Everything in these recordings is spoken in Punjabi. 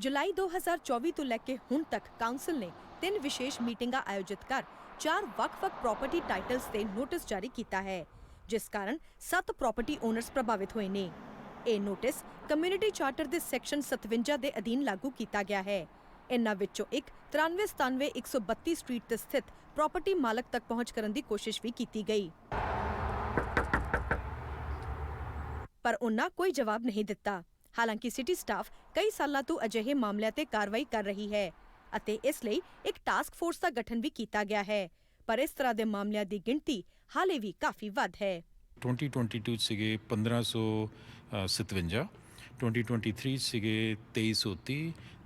ਜੁਲਾਈ 2024 ਤੋਂ ਲੈ ਕੇ ਹੁਣ ਤੱਕ ਕਾਉਂਸਲ ਨੇ ਤਿੰਨ ਵਿਸ਼ੇਸ਼ ਮੀਟਿੰਗਾਂ ਆਯੋਜਿਤ ਕਰ ਚਾਰ ਵੱਖ-ਵੱਖ ਪ੍ਰਾਪਰਟੀ ਟਾਈਟਲਸ ਤੇ ਨੋਟਿਸ ਜਾਰੀ ਕੀਤਾ ਹੈ, ਜਿਸ ਕਾਰਨ 7 ਪ੍ਰਾਪਰਟੀ ਓਨਰਸ ਪ੍ਰਭਾਵਿਤ ਹੋਏ ਨੇ। ਇਹ ਨੋਟਿਸ ਕਮਿਊਨਿਟੀ ਚਾਰਟਰ ਦੇ ਸੈਕਸ਼ਨ 57 ਦੇ ਅਧੀਨ ਲਾਗੂ ਕੀਤਾ ਗਿਆ ਹੈ। ਇਨ੍ਹਾਂ ਵਿੱਚੋਂ ਇੱਕ 9397 132 ਸਟਰੀਟ ਤੇ ਸਥਿਤ ਪ੍ਰਾਪਰਟੀ ਮਾਲਕ ਤੱਕ ਪਹੁੰਚ ਕਰਨ ਦੀ ਕੋਸ਼ਿਸ਼ ਵੀ ਕੀਤੀ ਗਈ। ਪਰ ਉਹਨਾਂ ਕੋਈ ਜਵਾਬ ਨਹੀਂ ਦਿੱਤਾ। ਹਾਲਾਂਕਿ ਸਿਟੀ ਸਟਾਫ ਕਈ ਸਾਲਾਂ ਤੋਂ ਅਜਿਹੇ ਮਾਮਲਿਆਂ ਤੇ ਕਾਰਵਾਈ ਕਰ ਰਹੀ ਹੈ ਅਤੇ ਇਸ ਲਈ ਇੱਕ ਟਾਸਕ ਫੋਰਸ ਦਾ ਗਠਨ ਵੀ ਕੀਤਾ ਗਿਆ ਹੈ, ਪਰ ਇਸ ਤਰ੍ਹਾਂ ਦੇ ਮਾਮਲਿਆਂ ਦੀ ਗਿਣਤੀ ਹਾਲੇ ਵੀ ਕਾਫੀ ਵੱਧ ਹੈ। 2022 ਸੀਗੇ 1557 2023 ਸੀਗੇ 2330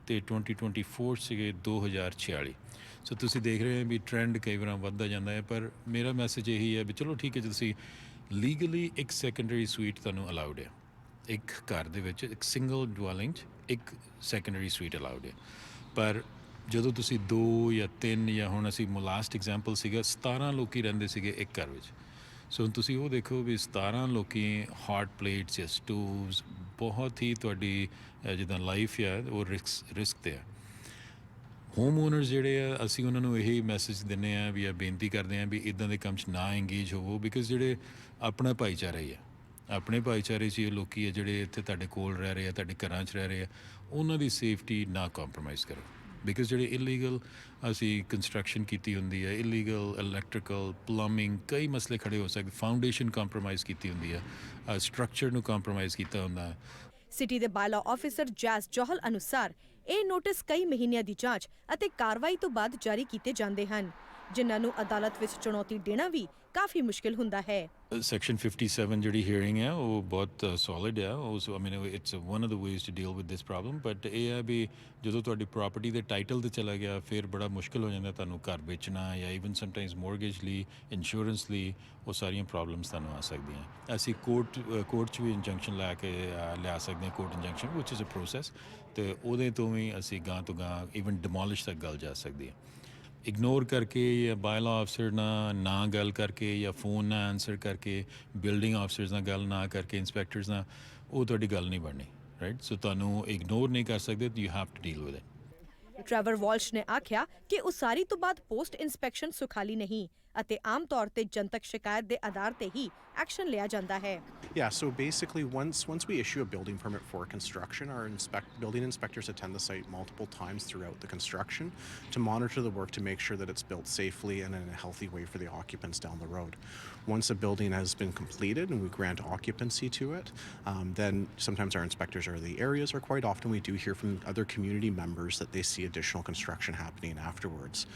ਤੇ 2024 ਸੀਗੇ 2046 ਸੋ ਤੁਸੀਂ ਦੇਖ ਰਹੇ ਹੋ ਵੀ ਟ੍ਰੈਂਡ ਕਈ ਵਾਰ ਵੱਧਦਾ ਜਾਂਦਾ ਹੈ, ਪਰ ਮੇਰਾ ਮੈਸੇਜ ਇਹੀ ਹੈ ਵੀ ਚਲੋ ਠੀਕ ਹੈ, ਜੇ ਤੁਸੀਂ ਲੀਗਲੀ ਇੱਕ ਸੈਕੰਡਰੀ ਸੂਈਟ ਤੁਹਾਨੂੰ ਅਲਾਉਡ ਹੈ। ਇੱਕ ਘਰ ਦੇ ਵਿੱਚ, ਇੱਕ ਸਿੰਗਲ ਡਵੈਲਿੰਗ 'ਚ ਇੱਕ ਸੈਕੰਡਰੀ ਸੂਈਟ ਅਲਾਉਡ ਹੈ। ਪਰ ਜਦੋਂ ਤੁਸੀਂ ਦੋ ਜਾਂ ਤਿੰਨ ਜਾਂ ਹੁਣ ਅਸੀਂ ਲਾਸਟ ਐਗਜ਼ਾਮਪਲ ਸੀਗਾ 17 ਲੋਕੀ ਰਹਿੰਦੇ ਸੀਗੇ ਇੱਕ ਘਰ ਵਿੱਚ। ਸੋ ਤੁਸੀਂ ਉਹ ਦੇਖੋ ਵੀ 17 ਲੋਕੀ ਹਾਰਟ ਪਲੇਟਸ ਜਾਂ ਸਟੋਵਸ ਬਹੁਤ ਹੀ ਤੁਹਾਡੀ ਜਿੱਦਾਂ ਲਾਈਫ ਆ, ਉਹ ਰਿਸਕ ਰਿਸਕ ਤੇ ਆ। ਹੋਮ ਓਨਰ ਜਿਹੜੇ ਆ, ਅਸੀਂ ਉਹਨਾਂ ਨੂੰ ਇਹੀ ਮੈਸੇਜ ਦਿੰਨੇ ਆ ਵੀ ਆ, ਬੇਨਤੀ ਕਰਦੇ ਆ ਵੀ ਇਦਾਂ ਦੇ ਕੰਮ 'ਚ ਨਾ ਇੰਗੇਜ ਹੋਵੋ ਬਿਕਾਜ਼ ਜਿਹੜੇ ਆਪਣਾ ਭਾਈਚਾਰਾ ਹੀ ਆ। ਆਪਣੇ ਭਾਈਚਾਰੇ 'ਚ ਇਹ ਲੋਕੀ ਆ ਜਿਹੜੇ ਇੱਥੇ ਤੁਹਾਡੇ ਕੋਲ ਰਹਿ ਰਹੇ ਆ, ਤੁਹਾਡੇ ਘਰਾਂ 'ਚ ਰਹਿ ਰਹੇ ਆ, ਉਹਨਾਂ ਦੀ ਸੇਫਟੀ ਨਾ ਕੰਪਰੋਮਾਈਜ਼ ਕਰੋ। ਬਿਕਾਜ਼ ਜਿਹੜੇ ਇਲੀਗਲ ਅਸੀਂ ਕੰਸਟਰਕਸ਼ਨ ਕੀਤੀ ਹੁੰਦੀ ਹੈ ਇਲੀਗਲ ਇਲੈਕਟ੍ਰੀਕਲ ਪਲੰਬਿੰਗ ਕਈ ਮਸਲੇ ਖੜੇ ਹੋ ਸਕਦੇ ਫਾਊਂਡੇਸ਼ਨ ਕੰਪਰੋਮਾਈਜ਼ ਕੀਤੀ ਹੁੰਦੀ ਹੈ ਸਟਰਕਚਰ ਨੂੰ ਕੰਪਰੋਮਾਈਜ਼ ਕੀਤਾ ਹੁੰਦਾ ਹੈ। ਸਿਟੀ ਦੇ ਬਾਇਲਾ ਆਫੀਸਰ ਜੈਸ ਜੋਹਲ ਅਨੁਸਾਰ ਇਹ ਨੋਟਿਸ ਕਈ ਮਹੀਨਿਆਂ ਦੀ ਜਾਂਚ ਅਤੇ ਕਾਰਵਾਈ ਤੋਂ ਬਾਅਦ ਜਾਰੀ ਕੀਤੇ ਜਾਂਦੇ ਹਨ। ਜਿਨ੍ਹਾਂ ਨੂੰ ਅਦਾਲਤ ਵਿੱਚ ਚੁਣੌਤੀ ਦੇਣਾ ਵੀ ਕਾਫੀ ਮੁਸ਼ਕਿਲ ਹੁੰਦਾ ਹੈ। ਸੈਕਸ਼ਨ 57 ਜਿਹੜੀ ਹੀਅਰਿੰਗ ਹੈ, ਉਹ ਬਹੁਤ ਸੋਲਿਡ ਹੈ। ਉਸ I mean it's one of the ways to deal with this problem but ਇਹ ਹੈ ਵੀ ਜਦੋਂ ਤੁਹਾਡੀ ਪ੍ਰਾਪਰਟੀ ਦੇ ਟਾਈਟਲ ਤੇ ਚਲਾ ਗਿਆ, ਫਿਰ ਬੜਾ ਮੁਸ਼ਕਲ ਹੋ ਜਾਂਦਾ ਤੁਹਾਨੂੰ ਘਰ ਵੇਚਣਾ ਜਾਂ ਇਵਨ ਸਮਟਾਈਮਸ ਮੋਰਗੇਜ ਲਈ ਇੰਸ਼ੋਰੈਂਸ ਲਈ, ਉਹ ਸਾਰੀਆਂ ਪ੍ਰੋਬਲਮਸ ਤੁਹਾਨੂੰ ਆ ਸਕਦੀਆਂ। ਅਸੀਂ ਕੋਰਟ ਕੋਰਟ 'ਚ ਵੀ ਇੰਜੰਕਸ਼ਨ ਲੈ ਕੇ ਲਿਆ ਸਕਦੇ ਹਾਂ ਕੋਰਟ ਇੰਜੰਕਸ਼ਨ ਵਿਚ ਇਜ਼ ਅ ਪ੍ਰੋਸੈਸ ਤੇ ਉਹਦੇ ਤੋਂ ਵੀ ਅਸੀਂ ਗਾਂ ਤੋਂ ਗਾਂ ਇਵਨ ਡਿਮੋਲਿਸ਼ ਤੱਕ ਗੱਲ ਜਾ ਸਕਦੀ ਹੈ। ਇਗਨੋਰ ਕਰਕੇ ਜਾਂ ਬਾਇਲਾ ਅਫਸਰ ਨਾਲ ਨਾ ਗੱਲ ਕਰਕੇ ਜਾਂ ਫੋਨ ਨਾ ਆਨਸਰ ਕਰਕੇ ਬਿਲਡਿੰਗ ਅਫਸਰਸ ਨਾਲ ਗੱਲ ਨਾ ਕਰਕੇ ਇਨਸਪੈਕਟਰਸ ਨਾਲ ਉਹ ਤੁਹਾਡੀ ਗੱਲ ਨਹੀਂ ਬਣਨੀ ਰਾਈਟ ਸੋ ਤੁਹਾਨੂੰ ਇਗਨੋਰ ਨਹੀਂ ਕਰ ਸਕਦੇ you have to deal with it ਟ੍ਰੈਵਰ Walsh ਨੇ ਆਖਿਆ ਕਿ ਉਸਾਰੀ ਤੋਂ ਬਾਅਦ ਪੋਸਟ ਇਨਸਪੈਕਸ਼ਨ ਸੁਖਾਲੀ ਨਹੀਂ ਅਤੇ ਆਮ ਤੌਰ ਤੇ ਜਨਤਕ ਸ਼ਿਕਾਇਤ ਦੇ ਆਧਾਰ ਤੇ ਹੀ ਐਕਸ਼ਨ ਲਿਆ ਜਾਂਦਾ ਹੈ Yeah, so basically, once once we issue a building permit for construction, our inspect building inspectors attend the site multiple times throughout the construction to monitor the work to make sure that it's built safely and in a healthy way for the occupants down the road. Once a building has been completed and we grant occupancy to it, um, then sometimes our inspectors are in the areas, or quite often we do hear from other community members that they see additional construction happening afterwards.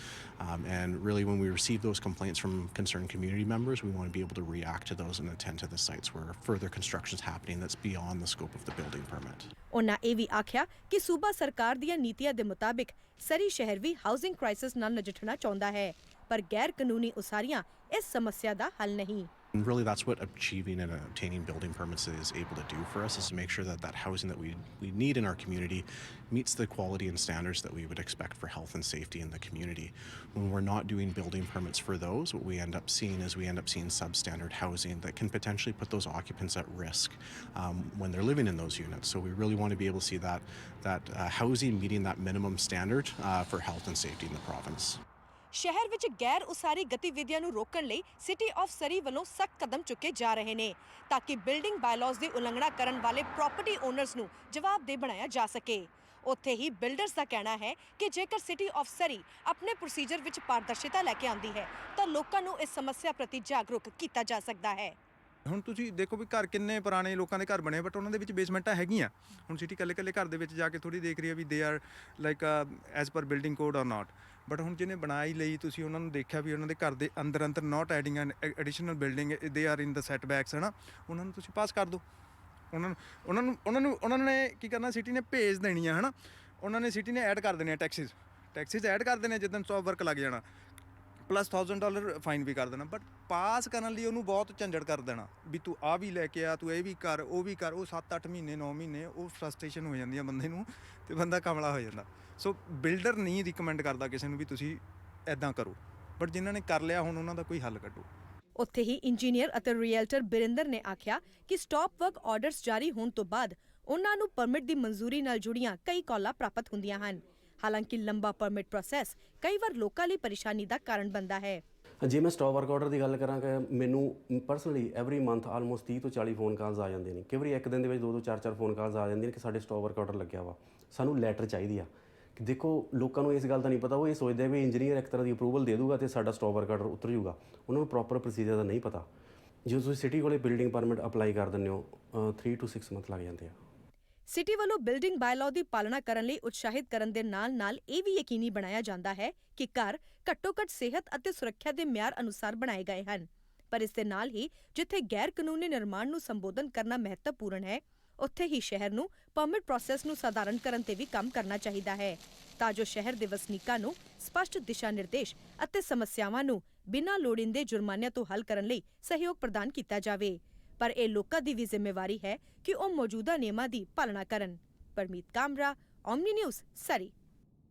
Um, and really, when we receive those complaints from concerned community members, we want to be able to react to those and attend to the sites where further construction is happening that's beyond the scope of the building permit. ਉਹਨਾਂ ਇਹ ਵੀ ਆਖਿਆ ਕਿ ਸੂਬਾ ਸਰਕਾਰ ਦੀਆਂ ਨੀਤੀਆਂ ਦੇ ਮੁਤਾਬਿਕ ਸਰੀ ਸ਼ਹਿਰ ਵੀ ਹਾਊਸਿੰਗ ਕ੍ਰਾਈਸਿਸ ਨਾਲ ਨਜਿੱਠਣਾ ਚਾਹੁੰਦਾ ਹੈ ਪਰ ਗੈਰ ਕਾਨੂੰਨੀ ਉਸਾਰੀਆਂ ਇਸ ਸਮੱਸਿਆ ਦਾ ਹੱਲ ਨਹੀਂ And really, that's what achieving and obtaining building permits is able to do for us is to make sure that that housing that we, we need in our community meets the quality and standards that we would expect for health and safety in the community. When we're not doing building permits for those, what we end up seeing is we end up seeing substandard housing that can potentially put those occupants at risk um, when they're living in those units. So we really want to be able to see that that uh, housing meeting that minimum standard uh, for health and safety in the province. ਸ਼ਹਿਰ ਵਿੱਚ ਗੈਰ ਉਸਾਰੀ ਗਤੀਵਿਧੀਆਂ ਨੂੰ ਰੋਕਣ ਲਈ ਸਿਟੀ ਆਫ ਸਰੀ ਵੱਲੋਂ ਸਖਤ ਕਦਮ ਚੁੱਕੇ ਜਾ ਰਹੇ ਨੇ ਤਾਂ ਕਿ ਬਿਲਡਿੰਗ ਬਾਇਲਾਅਸ ਦੀ ਉਲੰਘਣਾ ਕਰਨ ਵਾਲੇ ਪ੍ਰਾਪਰਟੀ ਓਨਰਸ ਨੂੰ ਜਵਾਬਦੇਹ ਬਣਾਇਆ ਜਾ ਸਕੇ। ਉੱਥੇ ਹੀ ਬਿਲਡਰਸ ਦਾ ਕਹਿਣਾ ਹੈ ਕਿ ਜੇਕਰ ਸਿਟੀ ਆਫ ਸਰੀ ਆਪਣੇ ਪ੍ਰੋਸੀਜਰ ਵਿੱਚ ਪਾਰਦਰਸ਼ਤਾ ਲੈ ਕੇ ਆਉਂਦੀ ਹੈ ਤਾਂ ਲੋਕਾਂ ਨੂੰ ਇਸ ਸਮੱਸਿਆ ਪ੍ਰਤੀ ਜਾਗਰੂਕ ਕੀਤਾ ਜਾ ਸਕਦਾ ਹੈ। ਹੁਣ ਤੁਸੀਂ ਦੇਖੋ ਵੀ ਘਰ ਕਿੰਨੇ ਪੁਰਾਣੇ ਲੋਕਾਂ ਦੇ ਘਰ ਬਣੇ ਬਟ ਉਹਨਾਂ ਦੇ ਵਿੱਚ ਬੇਸਮੈਂਟਾਂ ਹੈਗੀਆਂ। ਹੁਣ ਸਿਟੀ ਕੱਲੇ ਕੱਲੇ ਘਰ ਦੇ ਵਿੱਚ ਜਾ ਕੇ ਥੋੜੀ ਦੇਖ ਰਹੀ ਹੈ ਵੀ they are like as per building code or not but ਹੁਣ ਜਿਹਨੇ ਬਣਾਈ ਲਈ, ਤੁਸੀਂ ਉਹਨਾਂ ਨੂੰ ਦੇਖਿਆ ਵੀ ਉਹਨਾਂ ਦੇ ਘਰ ਦੇ ਅੰਦਰ ਅੰਦਰ not adding an additional building they are in the setbacks ਹਨਾ? ਉਹਨਾਂ ਨੂੰ ਤੁਸੀਂ ਪਾਸ ਕਰ ਦਿਓ। ਉਹਨਾਂ ਨੂੰ ਉਹਨਾਂ ਨੂੰ ਉਹਨਾਂ ਨੂੰ, ਉਹਨਾਂ ਨੇ ਕੀ ਕਰਨਾ ਸਿਟੀ ਨੇ ਭੇਜ ਦੇਣੀ ਆ ਹਨਾ? ਉਹਨਾਂ ਨੇ ਸਿਟੀ ਨੇ ਐਡ ਕਰ ਦੇਣੇ ਆ ਟੈਕਸਿਸ ਟੈਕਸਿਸ ਐਡ ਕਰ ਦੇਣੇ ਜਿੱਦਣ ਸੌ ਵਰਕ ਲੱਗ ਜਾਣਾ। ਪਲੱਸ 1000 ਡਾਲਰ ਫਾਈਨ ਵੀ ਕਰ ਦੇਣਾ ਬਟ ਪਾਸ ਕਰਨ ਲਈ ਉਹਨੂੰ ਬਹੁਤ ਝੰਜੜ ਕਰ ਦੇਣਾ, ਵੀ ਤੂੰ ਆ ਵੀ ਲੈ ਕੇ ਆ, ਤੂੰ ਇਹ ਵੀ ਕਰ, ਉਹ ਵੀ ਕਰ, ਉਹ 7-8 ਮਹੀਨੇ 9 ਮਹੀਨੇ, ਉਹ ਫਰਸਟ੍ਰੇਸ਼ਨ ਹੋ ਜਾਂਦੀ ਆ ਬੰਦੇ ਨੂੰ ਤੇ ਬੰਦਾ ਕਮਲਾ ਹੋ ਜਾਂਦਾ। ਸੋ ਬਿਲਡਰ ਨਹੀਂ ਰਿਕਮੈਂਡ ਕਰਦਾ ਕਿਸੇ ਨੂੰ ਵੀ ਤੁਸੀਂ ਐਦਾਂ ਕਰੋ ਬਟ ਜਿਨ੍ਹਾਂ ਨੇ ਕਰ ਲਿਆ, ਹੁਣ ਉਹਨਾਂ ਦਾ ਕੋਈ ਹੱਲ ਕੱਢੋ। ਉੱਥੇ ਹੀ ਇੰਜੀਨੀਅਰ ਅਤੇ ਰੀਅਲਟਰ ਬਿਰਿੰਦਰ ਨੇ ਆਖਿਆ ਕਿ ਸਟਾਪ ਵਰਕ ਆਰਡਰਸ ਜਾਰੀ ਹੋਣ ਤੋਂ ਬਾਅਦ ਉਹਨਾਂ ਨੂੰ ਪਰਮਿਟ ਦੀ ਮਨਜ਼ੂਰੀ ਨਾਲ ਜੁੜੀਆਂ ਕਈ ਕਾਲਾਂ ਪ੍ਰਾਪਤ ਹੁੰਦੀਆਂ ਹਨ। ਹਾਲਾਂਕਿ ਲੰਬਾ ਪਰਮਿਟ ਪ੍ਰੋਸੈਸ ਕਈ ਵਾਰ ਲੋਕਾਂ ਲਈ ਪਰੇਸ਼ਾਨੀ ਦਾ ਕਾਰਨ ਬਣਦਾ ਹੈ। ਜੇ ਮੈਂ ਸਟਾਪ ਵਰਕ ਆਰਡਰ ਦੀ ਗੱਲ ਕਰਾਂ ਕਿ ਮੈਨੂੰ ਪਰਸਨਲੀ ਐਵਰੀ ਮੰਥ ਆਲਮੋਸਟ 30 ਤੋਂ 40 ਫੋਨ ਕਾਲਸ ਆ ਜਾਂਦੇ ਨੇ। ਕਈ ਵਾਰੀ ਇੱਕ ਦਿਨ ਦੇ ਵਿੱਚ ਦੋ ਦੋ ਚਾਰ ਚਾਰ ਫੋਨ ਕਾਲਸ ਆ ਜਾਂਦੇ ਨੇ ਕਿ ਸਾਡੇ ਸਟਾਪ ਵਰਕ ਆਰਡਰ ਲੱਗਿਆ ਵਾ। ਸਾਨੂੰ ਲੈਟਰ ਚਾਹੀਦੀ ਆ। ਕਿ ਦੇਖੋ, ਲੋਕਾਂ ਨੂੰ ਇਸ ਗੱਲ ਦਾ ਨਹੀਂ ਪਤਾ, ਉਹ ਇਹ ਸੋਚਦੇ ਵੀ ਇੰਜੀਨੀਅਰ ਇੱਕ ਤਰ੍ਹਾਂ ਦੀ ਅਪਰੂਵਲ ਦੇ ਦੂਗਾ ਤੇ ਸਾਡਾ ਸਟਾਪ ਵਰਕ ਆਰਡਰ ਉਤਰ ਜਾਊਗਾ। ਉਹਨਾਂ ਨੂੰ ਪ੍ਰੋਪਰ ਪ੍ਰੋਸੀਜਰ ਦਾ ਨਹੀਂ ਪਤਾ। ਜਦੋਂ ਤੁਸੀਂ ਸਿਟੀ ਕੋਲੇ ਬਿਲਡਿੰਗ ਪਰਮਿਟ ਅਪਲਾਈ ਕਰ ਦਿੰਦੇ ਹੋ 3 ਟੂ 6 ਮੰਥ ਲੱਗ ਜਾਂਦੇ ਆ। ਸਿਟੀ ਵੱਲੋਂ ਬਿਲਡਿੰਗ ਬਾਇਲਾਅ ਦੀ ਪਾਲਣਾ ਕਰਨ ਲਈ ਉਤਸ਼ਾਹਿਤ ਕਰਨ ਦੇ ਨਾਲ-ਨਾਲ ਇਹ ਵੀ ਯਕੀਨੀ ਬਣਾਇਆ ਜਾਂਦਾ ਹੈ ਕਿ ਘਰ ਘੱਟੋ-ਘੱਟ ਸਿਹਤ ਅਤੇ ਸੁਰੱਖਿਆ ਦੇ ਮਿਆਰ ਅਨੁਸਾਰ ਬਣਾਏ ਗਏ ਹਨ। ਪਰ ਇਸ ਦੇ ਨਾਲ ਹੀ ਜਿੱਥੇ ਗੈਰ ਕਾਨੂੰਨੀ ਨਿਰਮਾਣ ਨੂੰ ਸੰਬੋਧਨ ਕਰਨਾ ਮਹੱਤਵਪੂਰਨ ਹੈ, ਉੱਥੇ ਹੀ ਸ਼ਹਿਰ ਨੂੰ ਪਰਮਿਟ ਪ੍ਰੋਸੈਸ ਨੂੰ ਸਧਾਰਨ ਕਰਨ ਤੇ ਵੀ ਕੰਮ ਕਰਨਾ ਚਾਹੀਦਾ ਹੈ। ਤਾਂ ਜੋ ਸ਼ਹਿਰ ਦੇ ਵਸਨੀਕਾਂ ਨੂੰ ਸਪਸ਼ਟ ਦਿਸ਼ਾ ਨਿਰਦੇਸ਼ ਅਤੇ ਸਮੱਸਿਆਵਾਂ ਨੂੰ ਬਿਨਾਂ ਲੋੜੀਂਦੇ ਜੁਰਮਾਨਿਆਂ ਤੋਂ ਹੱਲ ਕਰਨ ਲਈ ਸਹਿਯੋਗ ਪ੍ਰਦਾਨ ਕੀਤਾ ਜਾਵੇ। ਪਰ ਇਹ ਲੋਕਾਂ ਦੀ ਵੀ ਜ਼ਿੰਮੇਵਾਰੀ ਹੈ ਕਿ ਉਹ ਮੌਜੂਦਾ ਨਿਯਮਾਂ ਦੀ ਪਾਲਣਾ ਕਰਨ। Parmeet Kamra Omni News Surrey